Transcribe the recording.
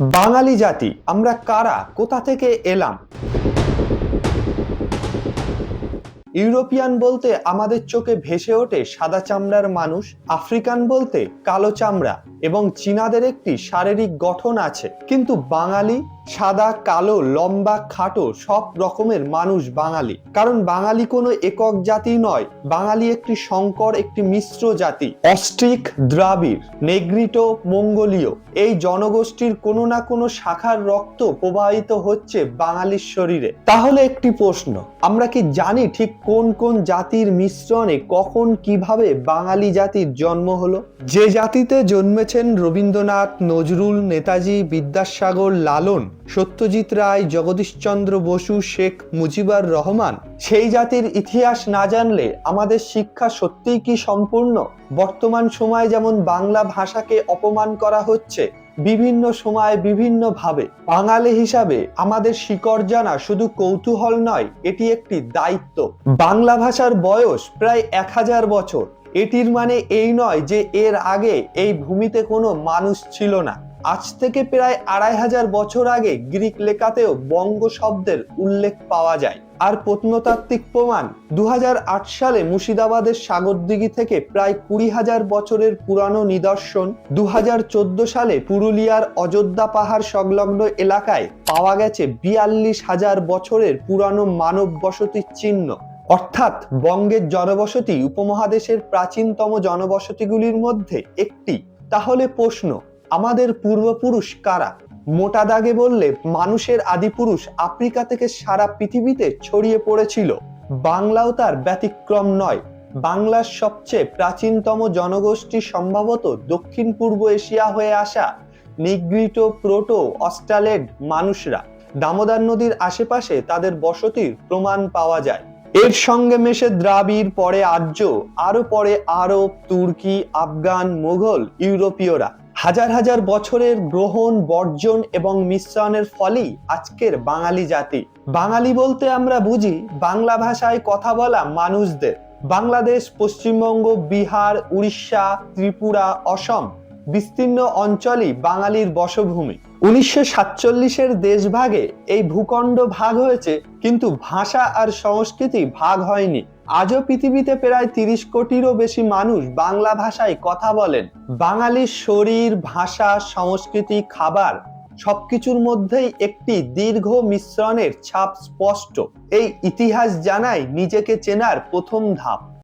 বাঙালি জাতি আমরা কারা? কোথা থেকে এলাম? ইউরোপিয়ান বলতে আমাদের চোখে ভেসে ওঠে সাদা চামড়ার মানুষ, আফ্রিকান বলতে কালো চামড়া এবং চীনাদের একটি শারীরিক গঠন আছে। কিন্তু বাঙালি, সাদা, কালো, লম্বা, খাটো সব রকমের মানুষ বাঙালি। কারণ বাঙালি কোনো একক জাতি নয়, বাঙালি একটি সংকর একটি মিশ্র জাতি। অস্ট্রিক দ্রাবিড়, নেগ্রিটো, মঙ্গোলীয় এই জনগোষ্ঠীর কোনো না কোনো শাখার রক্ত প্রবাহিত হচ্ছে বাঙালির শরীরে। তাহলে একটি প্রশ্ন, আমরা কি জানি ঠিক কোন কোন জাতির মিশ্রণে কখন কীভাবে বাঙালি জাতির জন্ম হলো? যে জাতিতে জন্মেছেন রবীন্দ্রনাথ, নজরুল, নেতাজি, বিদ্যাসাগর, লালন, সত্যজিৎ রায়, জগদীশচন্দ্র বসু, শেখ মুজিবুর রহমান, সেই জাতির ইতিহাস না জানলে আমাদের শিক্ষা সত্যিই কি সম্পূর্ণ? বর্তমান সময়ে যেমন বাংলা ভাষাকে অপমান করা হচ্ছে বিভিন্ন সময় বিভিন্ন ভাবে বাঙালি হিসাবে আমাদের শিকড় জানা শুধু কৌতূহল নয়, এটি একটি দায়িত্ব। বাংলা ভাষার বয়স প্রায় এক হাজার বছর। এটির মানে এই নয় যে এর আগে এই ভূমিতে কোনো মানুষ ছিল না। আজ থেকে প্রায় আড়াই হাজার বছর আগে গ্রিক লেখাতেও বঙ্গ শব্দের উল্লেখ পাওয়া যায়। আর প্রত্নতাত্ত্বিক প্রমাণ। দু হাজার আট সালে মুর্শিদাবাদের সাগরদিঘি থেকে প্রায় কুড়ি হাজার বছরের পুরানো নিদর্শন দু হাজার চোদ্দ সালে পুরুলিয়ার অযোধ্যা পাহাড় সংলগ্ন এলাকায় পাওয়া গেছে বিয়াল্লিশ হাজার বছরের পুরানো মানব বসতির চিহ্ন। অর্থাৎ বঙ্গের জনবসতি উপমহাদেশের প্রাচীনতম জনবসতিগুলির মধ্যে একটি। তাহলে প্রশ্ন, আমাদের পূর্বপুরুষ কারা? মোটা দাগে বললে মানুষের আদিপুরুষ আফ্রিকা থেকে সারা পৃথিবীতে ছড়িয়ে পড়েছিল। বাংলাও তার ব্যতিক্রম নয়। বাংলার সবচেয়ে প্রাচীনতম জনগোষ্ঠী সম্ভবত দক্ষিণ পূর্ব এশিয়া হয়ে আসা নিগ্রিটো, প্রোটো, অস্ট্রালেড মানুষরা। দামোদর নদীর আশেপাশে তাদের বসতির প্রমাণ পাওয়া যায়। এর সঙ্গে মেশে দ্রাবিড়, পরে আর্য আরও পরে আরব, তুর্কি, আফগান, মোঘল, ইউরোপীয়রা। হাজার হাজার বছরের গ্রহণ, বর্জন এবং মিশ্রণের ফলেই আজকের বাঙালি জাতি। বাঙালি বলতে আমরা বুঝি বাংলা ভাষায় কথা বলা মানুষদের। বাংলাদেশ, পশ্চিমবঙ্গ, বিহার, উড়িষ্যা, ত্রিপুরা, অসম বিস্তীর্ণ অঞ্চলই বাঙালির বসভূমি উনিশশো সাতচল্লিশের দেশভাগে এই ভূখণ্ড ভাগ হয়েছে, কিন্তু ভাষা আর সংস্কৃতি ভাগ হয়নি। আজও পৃথিবীতে প্রায় তিরিশ কোটিরও বেশি মানুষ বাংলা ভাষায় কথা বলেন। বাঙালির শরীর, ভাষা, সংস্কৃতি, খাবার সবকিছুর মধ্যেই একটি দীর্ঘ মিশ্রণের ছাপ স্পষ্ট। এই ইতিহাস জানাই নিজেকে চেনার প্রথম ধাপ।